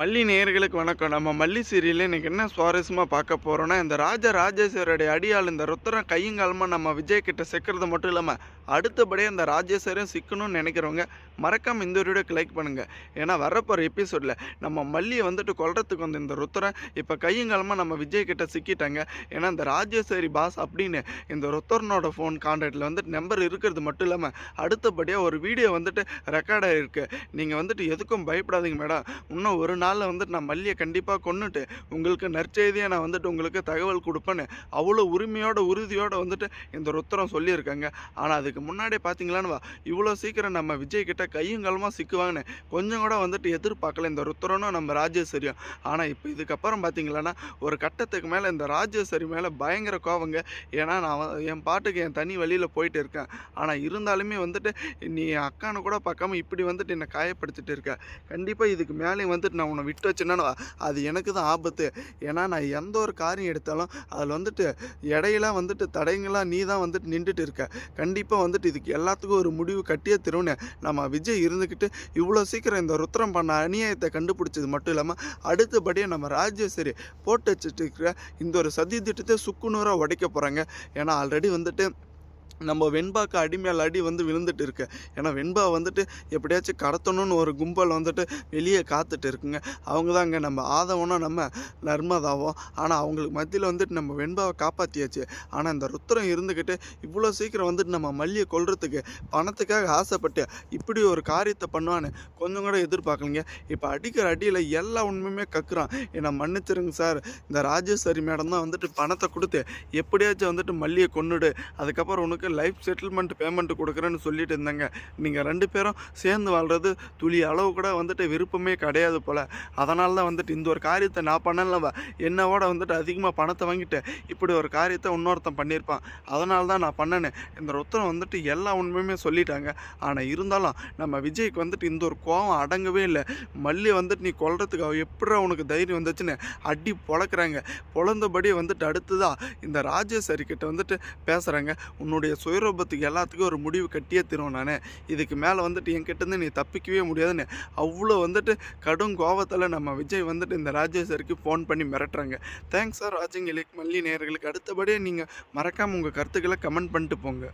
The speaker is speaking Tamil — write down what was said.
மல்லி நேர்களுக்கு வணக்கம். நம்ம மல்லி சீரியலில் இன்றைக்கி என்ன சுவாரஸ்யமாக பார்க்க போகிறோன்னா இந்த ராஜ ராஜேஸ்வரோடைய அடியாள் இந்த ருத்தரம் கையங்காலமாக நம்ம விஜய் கிட்ட சிக்கிறது மட்டும் இல்லாமல் அடுத்தபடியே இந்த ராஜேஸ்வரையும் சிக்கணும்னு நினைக்கிறவங்க மறக்காமல் இந்த வீடியோக்கு லைக் பண்ணுங்கள் ஏன்னா வரப்போகிற எபிசோடில் நம்ம மல்லியை வந்துட்டு கொல்றதுக்கு வந்து இந்த ருத்தரம் இப்போ கையங்காலமாக நம்ம விஜய் கிட்ட சிக்கிட்டாங்க. ஏன்னா இந்த ராஜேஸ்வரி பாஸ் அப்படின்னு இந்த ருத்தரனோட ஃபோன் கான்டாக்டில் வந்துட்டு நம்பர் இருக்கிறது மட்டும் இல்லாமல் அடுத்தபடியாக ஒரு வீடியோ வந்துட்டு ரெக்கார்ட் ஆகிருக்கு நீங்கள் வந்துட்டு எதுக்கும் பயப்படாதீங்க மேடம். இன்னும் ஒரு நாளில் வந்துட்டு நான் மல்லியை கண்டிப்பாக கொன்னுட்டு உங்களுக்கு நற்செய்தியை நான் வந்துட்டு உங்களுக்கு தகவல் கொடுப்பேன்னு அவ்வளோ உரிமையோட உறுதியோடு வந்துட்டு இந்த ருத்திரம் சொல்லியிருக்காங்க. ஆனால் அதுக்கு முன்னாடியே பார்த்தீங்களான்னு வா இவ்வளோ சீக்கிரம் நம்ம விஜய் கிட்ட கையும் காலமாக சிக்குவாங்கன்னு கொஞ்சம் கூட வந்துட்டு எதிர்பார்க்கல இந்த ருத்திரனும் நம்ம ராஜேஸ்வரியும். ஆனால் இப்போ இதுக்கப்புறம் பார்த்தீங்களான்னா ஒரு கட்டத்துக்கு மேலே இந்த ராஜேஸ்வரி மேலே பயங்கர கோவங்க. ஏன்னா நான் என் பாட்டுக்கு என் தனி வழியில் போயிட்டு இருக்கேன். ஆனால் இருந்தாலுமே வந்துட்டு நீ என் அக்கானு கூட பார்க்காம இப்படி வந்துட்டு என்னை காயப்படுத்திட்டு இருக்க. கண்டிப்பாக இதுக்கு மேலே வந்துட்டு நான் உன்னை விட்டு வச்சேன்னா அது எனக்கு தான் ஆபத்து. ஏன்னா நான் எந்த ஒரு காரியம் எடுத்தாலும் அதில் வந்துட்டு இடையில வந்துட்டு தடைங்களாக நீ தான் வந்துட்டு நின்றுட்டு இருக்க. கண்டிப்பாக வந்துட்டு இதுக்கு எல்லாத்துக்கும் ஒரு முடிவு கட்டியே திருவுன்னு நம்ம விஜய் இருந்துக்கிட்டு இவ்வளோ சீக்கிரம் இந்த ருத்ரம் பண்ண அநியாயத்தை கண்டுபிடிச்சது மட்டும் இல்லாமல் அடுத்தபடியாக நம்ம ராஜேஸ்வரி போட்டு வச்சுட்டு இருக்கிற இந்த ஒரு சதி திட்டத்தை சுக்குநூறாக உடைக்க போகிறாங்க ஏன்னா ஆல்ரெடி வந்துட்டு நம்ம வெண்பாக்கு அடிமேல் அடி வந்து விழுந்துட்டு இருக்கு. ஏன்னா வெண்பா வந்துட்டு எப்படியாச்சும் கடத்தணும்னு ஒரு கும்பல் வந்துட்டு வெளியே காத்துட்டு இருக்குங்க. அவங்க தாங்க நம்ம ஆதவனும் நம்ம நர்மதாவும். ஆனால் அவங்களுக்கு மத்தியில் வந்துட்டு நம்ம வெண்பாவை காப்பாற்றியாச்சு ஆனால் இந்த ருத்ரம் இருந்துக்கிட்டு இவ்வளோ சீக்கிரம் வந்துட்டு நம்ம மல்லியை கொள்றதுக்கு பணத்துக்காக ஆசைப்பட்டு இப்படி ஒரு காரியத்தை பண்ணுவான்னு கொஞ்சம் கூட எதிர்பார்க்கலைங்க. இப்போ அடிக்கிற அடியில் எல்லா உண்மையுமே கக்குறான். என்னை மன்னிச்சிருங்க சார். இந்த ராஜேஸ்வரி மேடம் தான் வந்துட்டு பணத்தை கொடுத்து எப்படியாச்சும் வந்துட்டு மல்லியை கொன்னுடு. அதுக்கப்புறம் உனக்கு லைஃப் செட்டில்மெண்ட் பேமெண்ட் கொடுக்குறேன்னு சொல்லிட்டு இருந்தேங்க. நீங்கள் ரெண்டு பேரும் சேர்ந்து வாழ்றது துளி அளவு கூட வந்துட்டு விருப்பமே கிடையாது போல். அதனால தான் வந்துட்டு இந்த ஒரு காரியத்தை நான் பண்ணலவா என்னோட வந்துட்டு அதிகமாக பணத்தை வாங்கிட்டு இப்படி ஒரு காரியத்தை இன்னொருத்தன் பண்ணியிருப்பான். அதனால தான் நான் பண்ணேன்னு இந்த ஒருத்தன் வந்துட்டு எல்லா உண்மையுமே சொல்லிட்டாங்க. ஆனால் இருந்தாலும் நம்ம விஜய்க்கு வந்துட்டு இந்த ஒரு கோவம் அடங்கவே இல்லை. மல்லி வந்துட்டு நீ கொல்றதுக்கு அவ உனக்கு தைரியம் வந்துச்சுன்னு அடி பொழக்கிறாங்க. பொழந்தபடி வந்துட்டு அடுத்ததாக இந்த ராஜேஸ்வரி கிட்ட வந்துட்டு பேசுகிறாங்க உன்னுடைய சுயரூபத்துக்கு எல்லாத்துக்கும் ஒரு முடிவு கட்டியே தருவேன் நான். இதுக்கு மேலே வந்துட்டு என்கிட்டருந்து நீ தப்பிக்கவே முடியாதுன்னு. அவ்வளோ வந்துட்டு கடும் கோவத்தில் நம்ம விஜய் வந்துட்டு இந்த ராஜேஸ்வரிக்கு ஃபோன் பண்ணி மிரட்டுறாங்க. தேங்க்ஸ் சார் வாட்சிங் இலக் மல்லி நேர்களுக்கு அடுத்தபடியே நீங்கள் மறக்காமல் உங்கள் கருத்துக்களை கமெண்ட் பண்ணிட்டு போங்க.